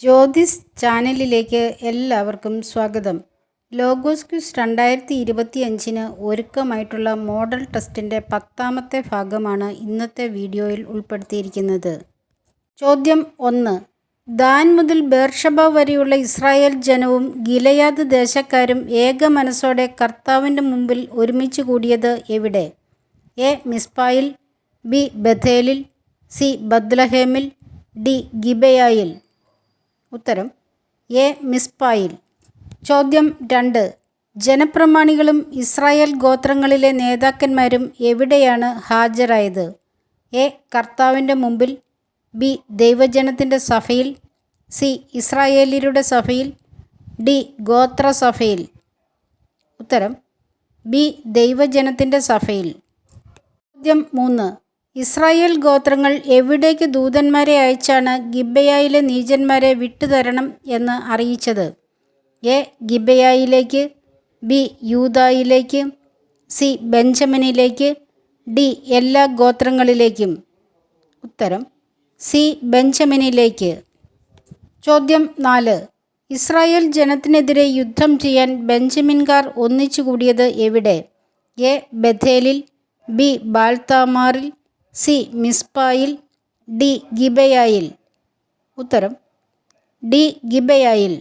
ജ്യോതിസ് ചാനലിലേക്ക് എല്ലാവർക്കും സ്വാഗതം. ലോഗോസ് ക്യൂസ് രണ്ടായിരത്തി ഇരുപത്തി അഞ്ചിന് ഒരുക്കമായിട്ടുള്ള മോഡൽ ടെസ്റ്റിന്റെ പത്താമത്തെ ഭാഗമാണ് ഇന്നത്തെ വീഡിയോയിൽ ഉൾപ്പെടുത്തിയിരിക്കുന്നത്. ചോദ്യം ഒന്ന്. ദാൻ മുതൽ ബേർഷബ വരെയുള്ള ഇസ്രായേൽ ജനവും ഗിലയാദ് ദേശക്കാരും ഏക മനസ്സോടെ കർത്താവിന്റെ മുമ്പിൽ ഒരുമിച്ച് കൂടിയത് എവിടെ? എ. മിസ്പായിൽ ബി. ബഥേലിൽ സി. ബദ്ലഹേമിൽ ഡി. ഗിബയായിൽ. ഉത്തരം എ മിസ്പായിൽ. ചോദ്യം രണ്ട് ജനപ്രമാണികളും ഇസ്രായേൽ ഗോത്രങ്ങളിലെ നേതാക്കന്മാരും എവിടെയാണ് ഹാജരായത്? എ കർത്താവിന്റെ മുമ്പിൽ ബി ദൈവജനത്തിന്റെ സഭയിൽ സി ഇസ്രായേലിയരുടെ സഭയിൽ ഡി ഗോത്ര സഭയിൽ ഉത്തരം ബി ദൈവജനത്തിന്റെ സഭയിൽ. ചോദ്യം മൂന്ന് ഇസ്രായേൽ ഗോത്രങ്ങൾ എവിടേക്ക് ദൂതന്മാരെ അയച്ചാണ് ഗിബയായിലെ നീചന്മാരെ വിട്ടുതരണം എന്ന് അറിയിച്ചത്. എ ഗിബയായിലേക്ക് ബി യൂതായിലേക്ക് സി ബെഞ്ചമിനിലേക്ക് ഡി എല്ലാ ഗോത്രങ്ങളിലേക്കും. ഉത്തരം സി ബെഞ്ചമിനിലേക്ക്. ചോദ്യം നാല്. ഇസ്രായേൽ ജനത്തിനെതിരെ യുദ്ധം ചെയ്യാൻ ബെഞ്ചമിൻകാർ ഒന്നിച്ചു കൂടിയത് എവിടെ? എ ബഥേലിൽ ബി ബാൽത്താമാറിൽ സി മിസ്പായിൽ ഡി ഗിബയായിൽ. ഉത്തരം ഡി ഗിബയായിൽ.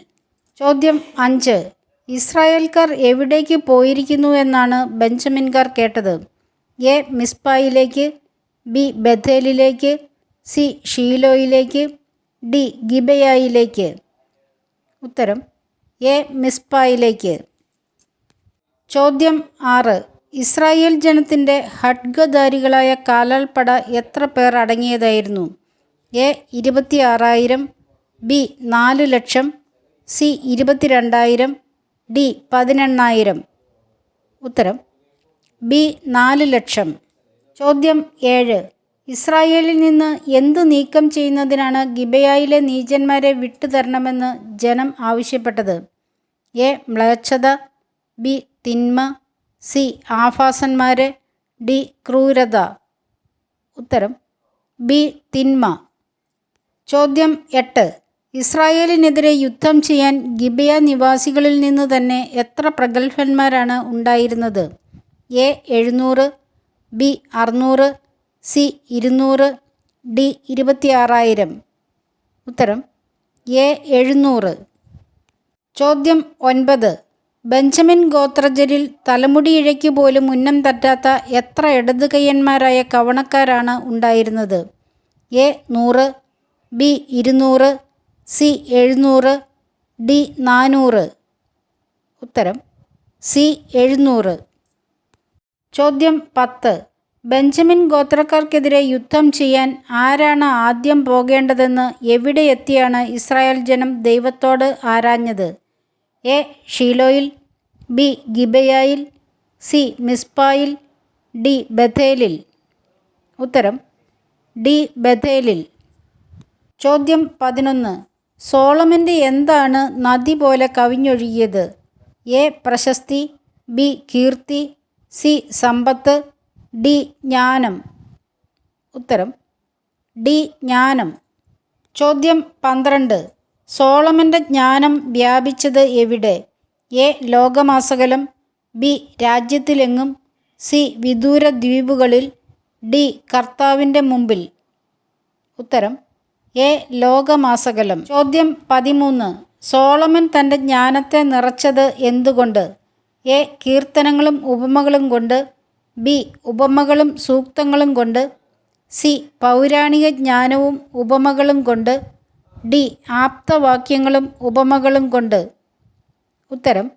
ചോദ്യം അഞ്ച്. ഇസ്രായേൽക്കാർ എവിടേക്ക് പോയിരിക്കുന്നു എന്നാണ് ബെഞ്ചമിൻകാർ കേട്ടത്. എ മിസ്പായിലേക്ക് ബി ബഥേലിലേക്ക് സി ഷീലോയിലേക്ക് ഡി ഗിബയായിലേക്ക്. ഉത്തരം എ മിസ്പായിലേക്ക് ചോദ്യം ആറ്. ഇസ്രായേൽ ജനത്തിന്റെ ഹഡ്ഗധാരികളായ കാലാൾപ്പട എത്ര പേർ അടങ്ങിയതായിരുന്നു? എ ഇരുപത്തി ആറായിരം ബി നാല് ലക്ഷം സി ഇരുപത്തിരണ്ടായിരം ഡി പതിനെണ്ണായിരം. ഉത്തരം ബി നാല് ലക്ഷം. ചോദ്യം ഏഴ് ഇസ്രായേലിൽ നിന്ന് എന്തു നീക്കം ചെയ്യുന്നതിനാണ് ഗിബയായിലെ നീചന്മാരെ വിട്ടുതരണമെന്ന് ജനം ആവശ്യപ്പെട്ടത്? എ മ്ലേച്ഛത ബി തിന്മ സി. ആഭാസന്മാർ ഡി. ക്രൂരത. ഉത്തരം. ബി. തിന്മ. ചോദ്യം എട്ട്. ഇസ്രായേലിനെതിരെ യുദ്ധം ചെയ്യാൻ ഗിബിയ നിവാസികളിൽ നിന്ന് തന്നെ എത്ര പ്രഗത്ഭന്മാരാണ് ഉണ്ടായിരുന്നത്? എ. എഴുന്നൂറ്. ബി. അറുന്നൂറ്. സി. ഇരുന്നൂറ്. ഡി. ഇരുപത്തിയാറായിരം. ഉത്തരം. എ. എഴുന്നൂറ്. ചോദ്യം ഒൻപത്. ബെഞ്ചമിൻ ഗോത്രജരിൽ തലമുടി തലമുടിയിഴയ്ക്ക് പോലും ഉന്നം തറ്റാത്ത എത്ര ഇടതുകയ്യന്മാരായ കവണക്കാരാണ് ഉണ്ടായിരുന്നത്? എ നൂറ് ബി ഇരുന്നൂറ് സി എഴുന്നൂറ് ഡി നാനൂറ്. ഉത്തരം സി എഴുന്നൂറ്. ചോദ്യം പത്ത്. ബെഞ്ചമിൻ ഗോത്രക്കാർക്കെതിരെ യുദ്ധം ചെയ്യാൻ ആരാണ് ആദ്യം പോകേണ്ടതെന്ന് എവിടെ എത്തിയാണ് ഇസ്രായേൽ ജനം ദൈവത്തോട് ആരാഞ്ഞത്? എ ഷീലോയിൽ ബി ഗിബയായിൽ സി മിസ്പായിൽ ഡി ബഥേലിൽ. ഉത്തരം ഡി ബഥേലിൽ. ചോദ്യം പതിനൊന്ന്. സോളമന്റെ എന്താണ് നദി പോലെ കവിഞ്ഞൊഴുകിയത്? എ പ്രശസ്തി ബി കീർത്തി സി സമ്പത്ത് ഡി ജ്ഞാനം. ഉത്തരം ഡി ജ്ഞാനം. ചോദ്യം പന്ത്രണ്ട്. സോളമന്റെ ജ്ഞാനം വ്യാപിച്ചത് എവിടെ? എ. ലോകമാസകലം ബി. രാജ്യത്തിലെങ്ങും സി. വിദൂര ദ്വീപുകളിൽ ഡി. കർത്താവിന്റെ മുമ്പിൽ. ഉത്തരം എ. ലോകമാസകലം. ചോദ്യം പതിമൂന്ന്. സോളമൻ തന്റെ ജ്ഞാനത്തെ നിറച്ചത് എന്തുകൊണ്ട്? എ. കീർത്തനങ്ങളും ഉപമകളും കൊണ്ട് ബി. ഉപമകളും സൂക്തങ്ങളും കൊണ്ട് സി. പൗരാണിക ജ്ഞാനവും ഉപമകളും കൊണ്ട് ഡി ആപ്തവാക്യങ്ങളും ഉപമകളും കൊണ്ട്. ഉത്തരം.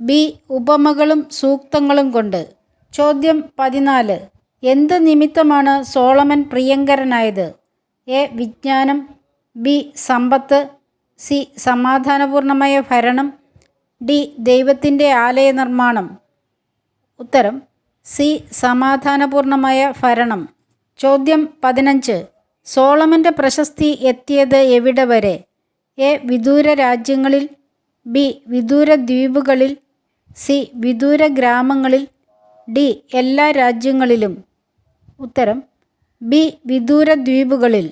ബി ഉപമകളും സൂക്തങ്ങളും കൊണ്ട്. ചോദ്യം പതിനാല്. എന്ത് നിമിത്തമാണ് സോളമൻ പ്രിയങ്കരനായത്? എ വിജ്ഞാനം ബി സമ്പത്ത് സി സമാധാനപൂർണമായ ഭരണം ഡി ദൈവത്തിന്റെ ആലയ നിർമ്മാണം ഉത്തരം. സി സമാധാനപൂർണമായ ഭരണം. ചോദ്യം പതിനഞ്ച്. സോളമന്റെ പ്രശസ്തി എത്തിയത് എവിടെ വരെ? എ. വിദൂര രാജ്യങ്ങളിൽ ബി. വിദൂര ദ്വീപുകളിൽ സി. വിദൂര ഗ്രാമങ്ങളിൽ ഡി. എല്ലാ രാജ്യങ്ങളിലും. ഉത്തരം ബി. വിദൂര ദ്വീപുകളിൽ.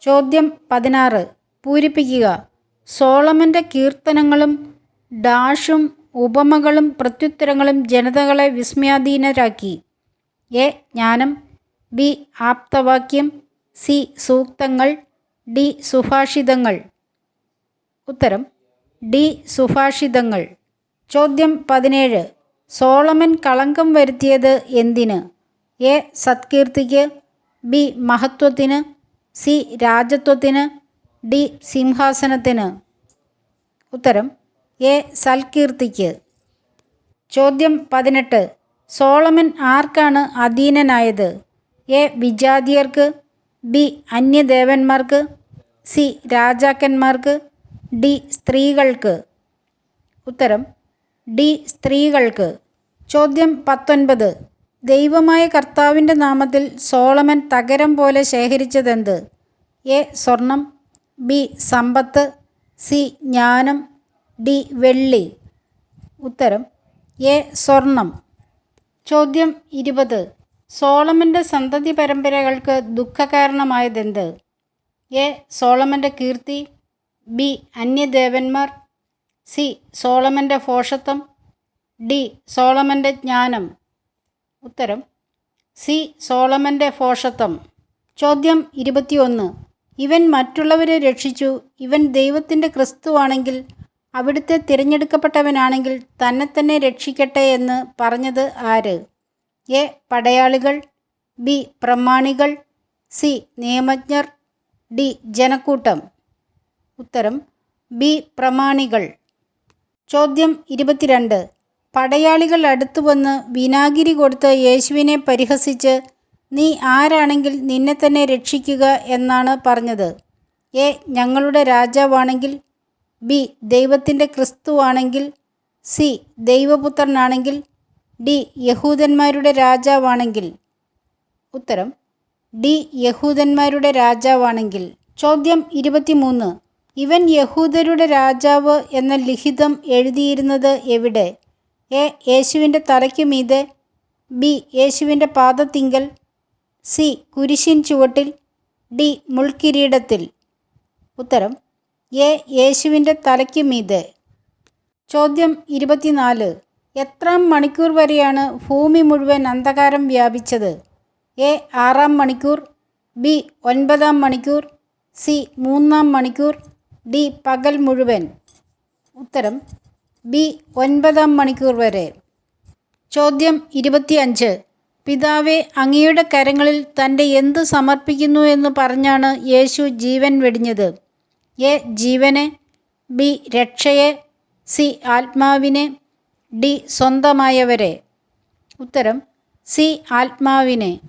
ചോദ്യം പതിനാറ്. പൂരിപ്പിക്കുക. സോളമന്റെ കീർത്തനങ്ങളും ഡാഷും ഉപമകളും പ്രത്യുത്തരങ്ങളും ജനതകളെ വിസ്മയാധീനരാക്കി. എ. ജ്ഞാനം ബി. ആപ്തവാക്യം സി സൂക്തങ്ങൾ ഡി സുഭാഷിതങ്ങൾ. ഉത്തരം ഡി സുഭാഷിതങ്ങൾ. ചോദ്യം പതിനേഴ് സോളമൻ കളങ്കം വരുത്തിയത് എന്തിന്? എ സത്കീർത്തിക്ക് ബി മഹത്വത്തിന് സി രാജത്വത്തിന് ഡി സിംഹാസനത്തിന്. ഉത്തരം എ സൽകീർത്തിക്ക്. ചോദ്യം പതിനെട്ട് സോളമൻ ആർക്കാണ് അധീനനായത്? എ വിജാതിയർക്ക് ബി അന്യദേവന്മാർക്ക് സി രാജാക്കന്മാർക്ക് ഡി സ്ത്രീകൾക്ക്. ഉത്തരം ഡി സ്ത്രീകൾക്ക്. ചോദ്യം പത്തൊൻപത് ദൈവമായ കർത്താവിന്റെ നാമത്തിൽ സോളമൻ തകരം പോലെ ശേഖരിച്ചതെന്ത്? എ സ്വർണം ബി സമ്പത്ത് സി ജ്ഞാനം ഡി വെള്ളി. ഉത്തരം എ സ്വർണം. ചോദ്യം ഇരുപത് സോളമന്റെ സന്തതി പരമ്പരകൾക്ക് ദുഃഖകാരണമായതെന്ത്? എ. സോളമന്റെ കീർത്തി. ബി. അന്യദേവന്മാർ. സി. സോളമന്റെ ഫോഷത്വം. ഡി. സോളമന്റെ ജ്ഞാനം. ഉത്തരം. സി. സോളമന്റെ ഫോഷത്വം. ചോദ്യം ഇരുപത്തിയൊന്ന്. ഇവൻ മറ്റുള്ളവരെ രക്ഷിച്ചു. ഇവൻ ദൈവത്തിന്റെ ക്രിസ്തുവാണെങ്കിൽ അവിടുത്തെ തിരഞ്ഞെടുക്കപ്പെട്ടവനാണെങ്കിൽ തന്നെ തന്നെ രക്ഷിക്കട്ടെ എന്ന് പറഞ്ഞത് ആര്? എ. പടയാളികൾ ബി. പ്രമാണികൾ സി. നിയമജ്ഞർ ഡി. ജനക്കൂട്ടം. ഉത്തരം ബി. പ്രമാണികൾ. ചോദ്യം ഇരുപത്തിരണ്ട്. പടയാളികൾ അടുത്തു വന്ന് വിനാഗിരി കൊടുത്ത് യേശുവിനെ പരിഹസിച്ച് നീ ആരാണെങ്കിൽ നിന്നെ തന്നെ രക്ഷിക്കുക എന്നാണ് പറഞ്ഞത്. എ. ഞങ്ങളുടെ രാജാവാണെങ്കിൽ ബി. ദൈവത്തിന്റെ ക്രിസ്തുവാണെങ്കിൽ സി. ദൈവപുത്രനാണെങ്കിൽ ഡി യഹൂദന്മാരുടെ രാജാവാണെങ്കിൽ ഉത്തരം ഡി യഹൂദന്മാരുടെ രാജാവാണെങ്കിൽ ചോദ്യം ഇരുപത്തിമൂന്ന് ഇവൻ യഹൂദരുടെ രാജാവ് എന്ന ലിഖിതം എഴുതിയിരുന്നത് എവിടെ? എ യേശുവിന്റെ തലയ്ക്ക് മീതെ ബി യേശുവിന്റെ പാദത്തിങ്കൽ സി കുരിശിൻ ചുവട്ടിൽ ഡി മുൾക്കിരീടത്തിൽ. ഉത്തരം എ യേശുവിന്റെ തലയ്ക്ക് മീതെ. ചോദ്യം ഇരുപത്തിനാല് എത്രാം മണിക്കൂർ വരെയാണ് ഭൂമി മുഴുവൻ അന്ധകാരം വ്യാപിച്ചത്? എ ആറാം മണിക്കൂർ ബി ഒൻപതാം മണിക്കൂർ സി മൂന്നാം മണിക്കൂർ ഡി പകൽ മുഴുവൻ. ഉത്തരം ബി ഒൻപതാം മണിക്കൂർ വരെ. ചോദ്യം ഇരുപത്തിയഞ്ച്. പിതാവെ അങ്ങയുടെ കരങ്ങളിൽ തന്റെ എന്ത് സമർപ്പിക്കുന്നു എന്ന് പറഞ്ഞാണ് യേശു ജീവൻ വെടിഞ്ഞത്? എ ജീവനെ ബി രക്ഷയെ സി ആത്മാവിനെ ഡി സ്വന്തമായവരെ. ഉത്തരം സി ആത്മാവിനെ.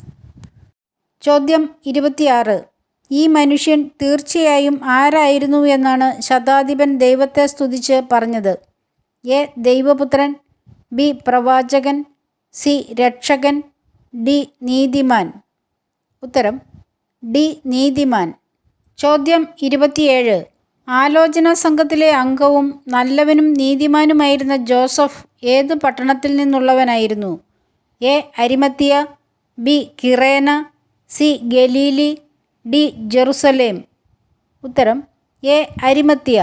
ചോദ്യം ഇരുപത്തിയാറ്. ഈ മനുഷ്യൻ തീർച്ചയായും ആരായിരുന്നു എന്നാണ് ശതാധിപൻ ദൈവത്തെ സ്തുതിച്ച് പറഞ്ഞത്. എ ദൈവപുത്രൻ ബി പ്രവാചകൻ സി രക്ഷകൻ ഡി നീതിമാൻ. ഉത്തരം ഡി നീതിമാൻ. ചോദ്യം ഇരുപത്തിയേഴ്. ആലോചനാ സംഘത്തിലെ അംഗവും നല്ലവനും നീതിമാനുമായിരുന്ന ജോസഫ് ഏത് പട്ടണത്തിൽ നിന്നുള്ളവനായിരുന്നു? A. Arimathea B. കിറേന C. Galilee D. Jerusalem. ഉത്തരം എ. അരിമത്തിയ.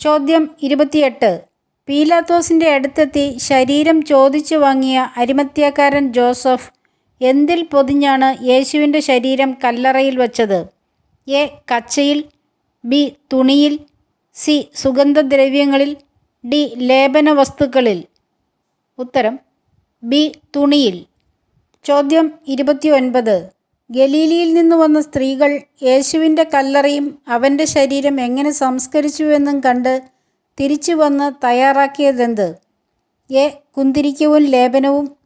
ചോദ്യം ഇരുപത്തിയെട്ട്. പീലാത്തോസിന്റെ അടുത്തെത്തി ശരീരം ചോദിച്ചു വാങ്ങിയ അരിമത്യക്കാരൻ ജോസഫ് എന്തിൽ പൊതിഞ്ഞാണ് യേശുവിന്റെ ശരീരം കല്ലറയിൽ വച്ചത്? എ. കച്ചയിൽ ബി തുണിയിൽ സി സുഗന്ധദ്രവ്യങ്ങളിൽ ഡി ലേപന വസ്തുക്കളിൽ ഉത്തരം ബി തുണിയിൽ. ചോദ്യം ഇരുപത്തി ഒൻപത് ഗലീലിയിൽ നിന്ന് വന്ന സ്ത്രീകൾ യേശുവിന്റെ കല്ലറയും അവന്റെ ശരീരം എങ്ങനെ സംസ്കരിച്ചുവെന്നും കണ്ട് തിരിച്ചു വന്ന് തയ്യാറാക്കിയതെന്ത്? എ കുന്തിരിക്കവും ലേപനവും.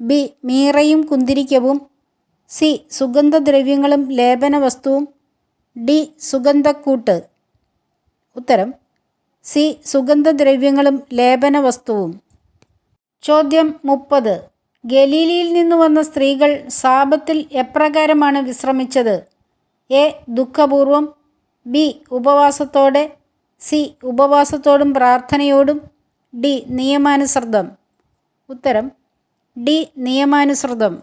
ബി മീറയും കുന്തിരിക്കവും. സി സുഗന്ധദ്രവ്യങ്ങളും ലേപന വസ്തുവും ഡി സുഗന്ധക്കൂട്ട്. ഉത്തരം സി സുഗന്ധദ്രവ്യങ്ങളും ലേപന വസ്തുവും ചോദ്യം മുപ്പത്. ഗലീലിയിൽ നിന്ന് വന്ന സ്ത്രീകൾ സാപത്തിൽ എപ്രകാരമാണ് വിശ്രമിച്ചത്? എ ദുഃഖപൂർവം ബി ഉപവാസത്തോടെ. സി ഉപവാസത്തോടും പ്രാർത്ഥനയോടും. ഡി നിയമാനുസൃതം. ഉത്തരം ഡി നിയമാനുസൃതം.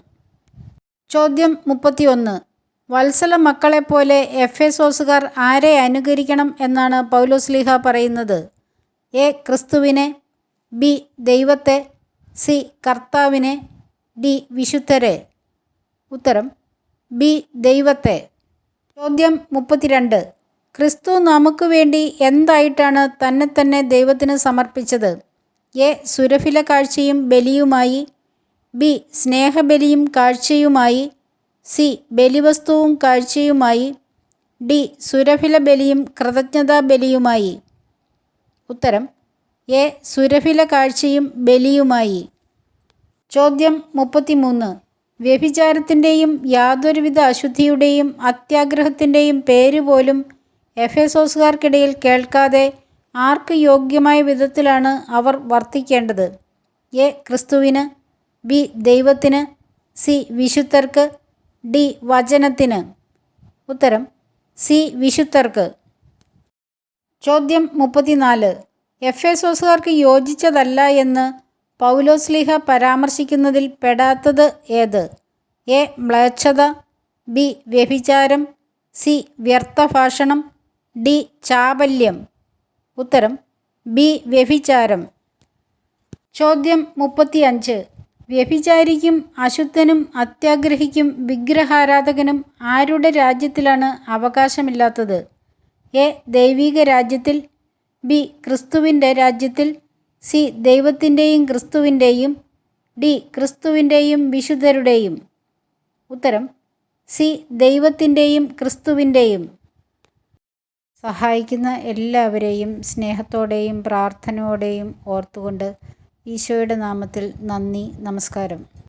ചോദ്യം മുപ്പത്തിയൊന്ന്. വത്സല മക്കളെപ്പോലെ എഫ് എ സോസുകാർ ആരെ അനുകരിക്കണം എന്നാണ് പൗലോസ്ലിഹ പറയുന്നത്? എ. ക്രിസ്തുവിനെ ബി. ദൈവത്തെ സി. കർത്താവിനെ ഡി. വിശുദ്ധരെ. ഉത്തരം ബി. ദൈവത്തെ. ചോദ്യം മുപ്പത്തിരണ്ട്. ക്രിസ്തു നമുക്ക് വേണ്ടി എന്തായിട്ടാണ് തന്നെ തന്നെ ദൈവത്തിന് സമർപ്പിച്ചത്? എ. സുരഫില കാഴ്ചയും ബലിയുമായി ബി. സ്നേഹബലിയും കാഴ്ചയുമായി സി. ബലിവസ്തുവും കാഴ്ചയുമായി ഡി. സുരഭില ബലിയും കൃതജ്ഞതാ ബലിയുമായി ഉത്തരം എ. സുരഭില കാഴ്ചയും ബലിയുമായി. ചോദ്യം മുപ്പത്തിമൂന്ന്. വ്യഭിചാരത്തിന്റെയും യാതൊരുവിധ അശുദ്ധിയുടെയും അത്യാഗ്രഹത്തിന്റെയും പേര് പോലും എഫേസോസുകാർക്കിടയിൽ കേൾക്കാതെ ആർക്ക് യോഗ്യമായ വിധത്തിലാണ് അവർ വർത്തിക്കേണ്ടത്? എ. ക്രിസ്തുവിന് ബി. ദൈവത്തിന് സി. വിശുദ്ധർക്ക് ഡി വചനത്തിന്. ഉത്തരം സി വിശുദ്ധർക്ക്. ചോദ്യം മുപ്പത്തിനാല്. എഫ് എസോസുകാർക്ക് യോജിച്ചതല്ല എന്ന് പൗലോസ്ലിഹ പരാമർശിക്കുന്നതിൽ പെടാത്തത് ഏത്? എ. മ്ലേച്ഛത. ബി. വ്യഭിചാരം. സി. വ്യർത്ഥഭാഷണം. ഡി. ചാബല്യം. ഉത്തരം ബി. വ്യഭിചാരം. ചോദ്യം മുപ്പത്തിയഞ്ച്. വ്യഭിചാരിക്കും അശുദ്ധനും അത്യാഗ്രഹിക്കും വിഗ്രഹാരാധകനും ആരുടെ രാജ്യത്തിലാണ് അവകാശമില്ലാത്തത്? എ. ദൈവിക രാജ്യത്തിൽ ബി. ക്രിസ്തുവിന്റെ രാജ്യത്തിൽ സി. ദൈവത്തിന്റെയും ക്രിസ്തുവിന്റെയും ഡി. ക്രിസ്തുവിന്റെയും വിശുദ്ധരുടെയും. ഉത്തരം സി. ദൈവത്തിന്റെയും ക്രിസ്തുവിന്റെയും. സഹായിക്കുന്ന എല്ലാവരെയും സ്നേഹത്തോടെയും പ്രാർത്ഥനയോടെയും ഓർത്തുകൊണ്ട് ഈശോയുടെ നാമത്തിൽ നന്ദി നമസ്കാരം.